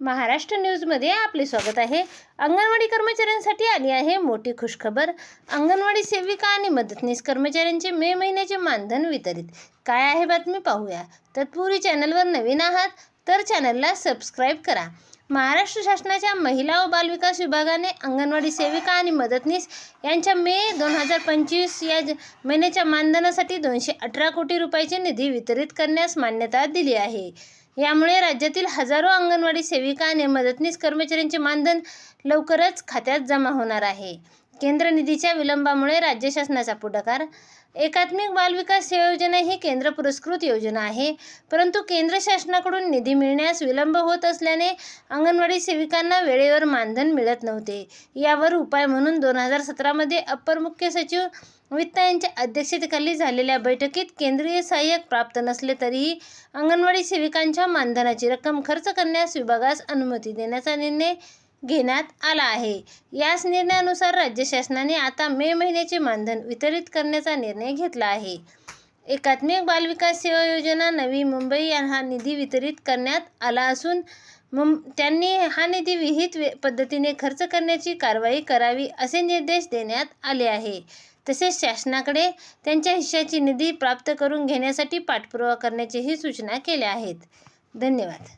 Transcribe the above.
महाराष्ट्र न्यूजमध्ये आपले स्वागत आहे. अंगणवाडी कर्मचाऱ्यांसाठी आली आहे मोठी खुशखबर. अंगणवाडी सेविका आणि मदतनीस कर्मचाऱ्यांचे मे महिन्याचे मानधन वितरित. काय आहे बातमी पाहूया. तत्पूर्वी चॅनलवर नवीन आहात तर चॅनलला सबस्क्राईब करा. महाराष्ट्र शासनाच्या महिला व बालविकास विभागाने अंगणवाडी सेविका आणि मदतनीस यांच्या मे दोन हजार पंचवीस या ज- महिन्याच्या मानधनासाठी दोनशे अठरा कोटी रुपयाचे निधी वितरित करण्यास मान्यता दिली आहे. यामुळे राज्यातील हजारो अंगणवाडी सेविका आणि मदतनीस कर्मचाऱ्यांचे मानधन लवकरच खात्यात जमा होणार आहे. केंद्र निधीच्या विलंबामुळे राज्य शासनाचा पुढाकार. एकात्मिक बालविकास योजना ही केंद्र पुरस्कृत योजना आहे. परंतु केंद्र शासनाकडून निधी मिळण्यास विलंब होत असल्याने अंगणवाडी सेविकांना वेळेवर मानधन मिळत नव्हते. यावर उपाय म्हणून दोन हजार सतरामध्ये अप्पर मुख्य सचिव वित्त यांच्या अध्यक्षतेखाली झालेल्या बैठकीत केंद्रीय सहाय्यक प्राप्त नसले तरीही अंगणवाडी सेविकांच्या मानधनाची रक्कम खर्च करण्यास विभागास अनुमती देण्याचा निर्णय घेण्यात आला आहे. याच निर्णयानुसार राज्य शासनाने आता मे महिन्याचे मानधन वितरित करण्याचा निर्णय घेतला आहे. एकात्मिक बालविकास सेवा योजना नवी मुंबई हा निधी वितरित करण्यात आला असून मुं त्यांनी हा निधी विहित वे- पद्धतीने खर्च करण्याची कारवाई करावी असे निर्देश देण्यात आले आहे. तसेच शासनाकडे त्यांच्या हिश्श्याची निधी प्राप्त करून घेण्यासाठी पाठपुरावा करण्याचीही सूचना केल्या आहेत. धन्यवाद.